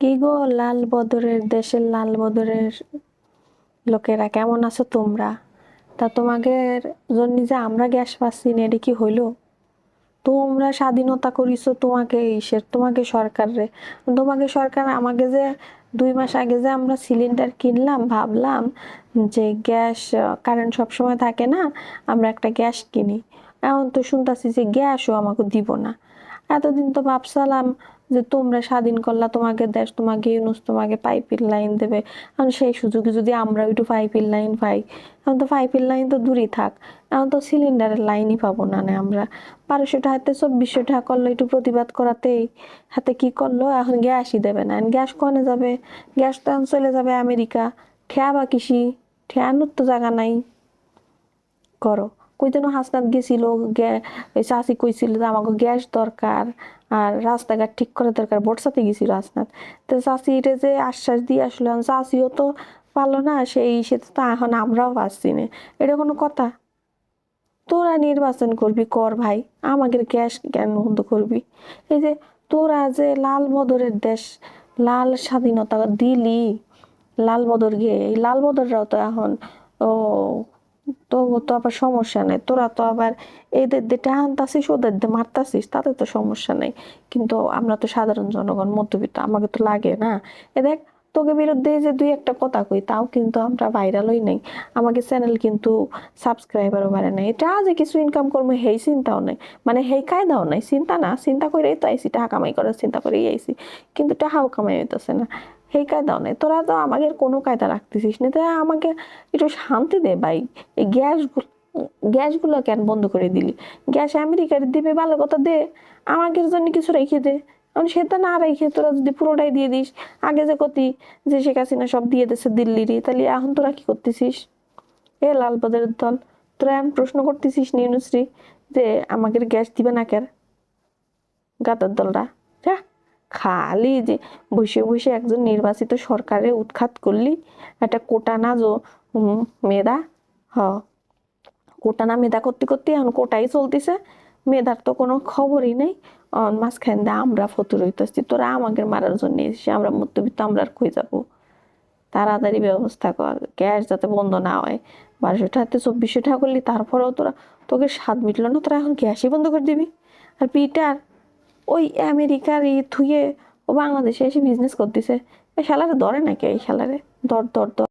কি গো লাল বদরের দেশের লাল বদরের লোকেরা, কেমন আছো তোমরা? তা তোমাদের জন্য যে আমরা গ্যাস পাচ্ছি না এটা কি হইল? তোমরা স্বাধীনতা করিছো তোমাকে ইসের তোমাকে সরকারে তোমাকে সরকার আমাকে যে দুই মাস আগে যে আমরা সিলিন্ডার কিনলাম, ভাবলাম যে গ্যাস কারেন্ট সবসময় থাকে না, আমরা একটা গ্যাস কিনি। এখন তো শুনতাছি যে গ্যাসও আমাকে দিব না। এতদিন তো ভাবছিলাম যে তোমরা স্বাধীন করলা, তোমাকে দেশ, তোমাকে ইউনুস, তোমাকে পাইপের লাইন দেবে। এখন সেই সুযোগে যদি আমরা একটু পাইপের লাইন পাই, এখন তো পাইপের লাইন তো দূরেই থাক। এখন তো সিলিন্ডারের লাইনই পাবো না না আমরা। বারোশো টাকাতে চব্বিশশো টাকা করল, একটু প্রতিবাদ করাতেই হাতে কি করল? এখন গ্যাসই দেবে না। গ্যাস কনে যাবে? গ্যাস তো এখন চলে যাবে আমেরিকা। ঠেয়া বা কৃষি? ঠেয়ানোর তো জায়গা নাই। করো। কই যেন হাসনাত গেছিল চাষি কইছিল যে আমাকে গ্যাস দরকার আর রাস্তাঘাট ঠিক করা দরকার বর্ষাতে গেছিল হাসনাত। তো চাষি এটা যে আশ্বাস দিয়ে আসলো চাষিও তো পারল না, সেই, সে তো এখন আমরাও পাচ্ছি না। এটা কোনো কথা? তোরা নির্বাচন করবি, কর ভাই আমাদের গ্যাস কেন বন্ধ করবি? এই যে তোরা যে লাল বদরের দেশ, লাল স্বাধীনতা দিলি, লাল বদর গিয়ে, এই লাল বদররাও তো এখন, ও তো তো আবার সমস্যা নেই। তোরা তো আবার এদের দিয়ে টানতাছিস ওদের দিয়ে মারতাছিস, তাতে তো সমস্যা নেই। কিন্তু আমরা তো সাধারণ জনগণ, মধ্যবিত্ত, আমাকে তো লাগে না। এ দেখ, তোকে বিরুদ্ধে যে দুই একটা কথা কই, তাও কিন্তু আমরা ভাইরালই নেই। আমাকে চ্যানেল কিন্তু সাবস্ক্রাইবারও বাড়ে নাই। এটা যে কিছু ইনকাম করব, হেই চিন্তাও নেই। মানে হেই কায়দাও নাই। চিন্তা না, চিন্তা করেই তো আইসি টাকা কামাই করার চিন্তা করেই আইসি কিন্তু টাকাও কামাই হইতেছে না। সেই কায়দাও নেই তোরা তো আমাকে কোনো কায়দা রাখতেছিস না। তাই আমাকে একটু শান্তি দে ভাই। এই গ্যাসগুলো গ্যাসগুলো কেন বন্ধ করে দিলি? গ্যাস আমেরিকার দিবে, ভালো কথা দে। আমাদের জন্য কিছু রেখে দে। কারণ সেটা না রেখে তোরা যদি পুরোটাই দিয়ে দিস, আগে যে কতি যে শেখ হাসিনা সব দিয়ে দিচ্ছে দিল্লিরই, তাহলে এখন তোরা কি করতেছিস? এ লাল বাজারের দল, তোরা এমন প্রশ্ন করতেছিস নিউনুশ্রী যে আমাকে গ্যাস দিবে না কেন? গাদার দলরা। খালি যে বসে বসে একজন নির্বাচিত সরকারে উৎখাত করলি, একটা কোটা না যো মেধা? হ। কোটা না মেধা করতে করতে এখন কোটাই চলতেছে, মেধার তো কোনো খবরই নেই। মাঝখান দিয়ে আমরা ফতুর হইতেছি, তোরা আমাকে মারার জন্য এসেছি আমরা মধ্যবিত্ত, আমরা আর কই যাব? তাড়াতাড়ি ব্যবস্থা কর, গ্যাস যাতে বন্ধ না হয়। বারোশো টাকাতে চব্বিশশো টাকা করলি, তারপরেও তোরা, তোকে স্বাদ মিটলো না, তোরা এখন গ্যাসই বন্ধ করে দিবি। আর পিটার ওই আমেরিকার ই থুয়ে ও বাংলাদেশে এসে বিজনেস করতেছে। এই শালারে ধরে নাকি এই শালারে? দর দর দর